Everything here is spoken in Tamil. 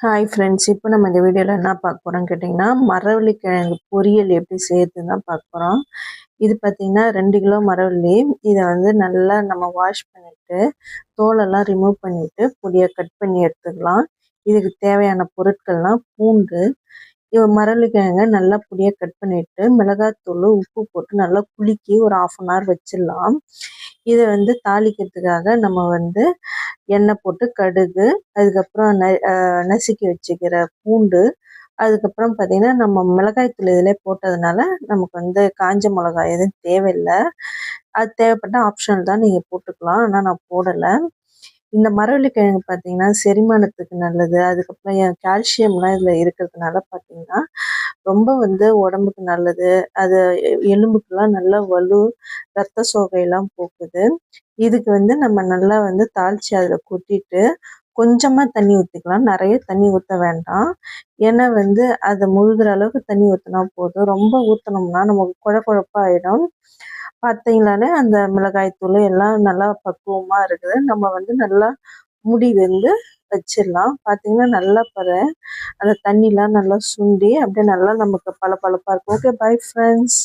ஹாய் ஃப்ரெண்ட்ஸ் இப்போ நம்ம இந்த வீடியோவில் என்ன பார்க்க போகிறோம்னு கேட்டிங்கன்னா மரவள்ளி கிழங்கு பொரியல் எப்படி செய்யறதுன்னு தான் பார்க்க போகிறோம் இது பார்த்திங்கன்னா ரெண்டு கிலோ மரவள்ளி. இதை வந்து நல்லா நம்ம வாஷ் பண்ணிவிட்டு தோலெல்லாம் ரிமூவ் பண்ணிவிட்டு பொடியை கட் பண்ணி எடுத்துக்கலாம். இதுக்கு தேவையான பொருட்கள்லாம் பூண்டு மரவள்ளி கிழங்க நல்லா பொடியாக கட் பண்ணிவிட்டு மிளகாத்தூள் உப்பு போட்டு நல்லா குலுக்கி ஒரு ஆஃப் அன் ஹவர் வச்சிடலாம். இதை வந்து தாளிக்கிறதுக்காக நம்ம வந்து எண்ணெய் போட்டு கடுகு அதுக்கப்புறம் ந நசுக்கி வச்சுக்கிற பூண்டு அதுக்கப்புறம் பார்த்திங்கன்னா நம்ம மிளகாய்த்தூள் இதிலே போட்டதுனால நமக்கு வந்து காஞ்ச மிளகாய் எதுவும் தேவையில்லை. அது தேவைப்பட்ட ஆப்ஷன் தான் நீங்கள் போட்டுக்கலாம். ஆனால் நான் போடலை. இந்த மரவள்ளிக்கிழங்கு பார்த்தீங்கன்னா செரிமானத்துக்கு நல்லது. அதுக்கப்புறம் கால்சியம்லாம் இதில் இருக்கிறதுனால பார்த்தீங்கன்னா ரொம்ப வந்து உடம்புக்கு நல்லது. அது எலும்புக்கெல்லாம் நல்லா வலு ரத்த சோகையெல்லாம் போக்குது. இதுக்கு வந்து நம்ம நல்லா வந்து தாளித்து அதில் கொட்டிட்டு கொஞ்சமாக தண்ணி ஊற்றிக்கலாம் நிறைய தண்ணி ஊற்ற வேண்டாம். ஏன்னா வந்து அதை முழுகிற அளவுக்கு தண்ணி ஊற்றினா போதும். ரொம்ப ஊற்றினோம்னா நமக்கு குழ குழப்பாயிடும் பார்த்தீங்களானே அந்த மிளகாய் தூள் எல்லாம் நல்லா பக்குவமாக இருக்குது. நம்ம வந்து நல்லா முடி வந்து வச்சிடலாம். பார்த்தீங்கன்னா நல்லா பாரு அந்த தண்ணிலாம் நல்லா சுண்டி அப்படியே நல்லா நமக்கு பளபளப்பாக இருக்கும். Okay bye friends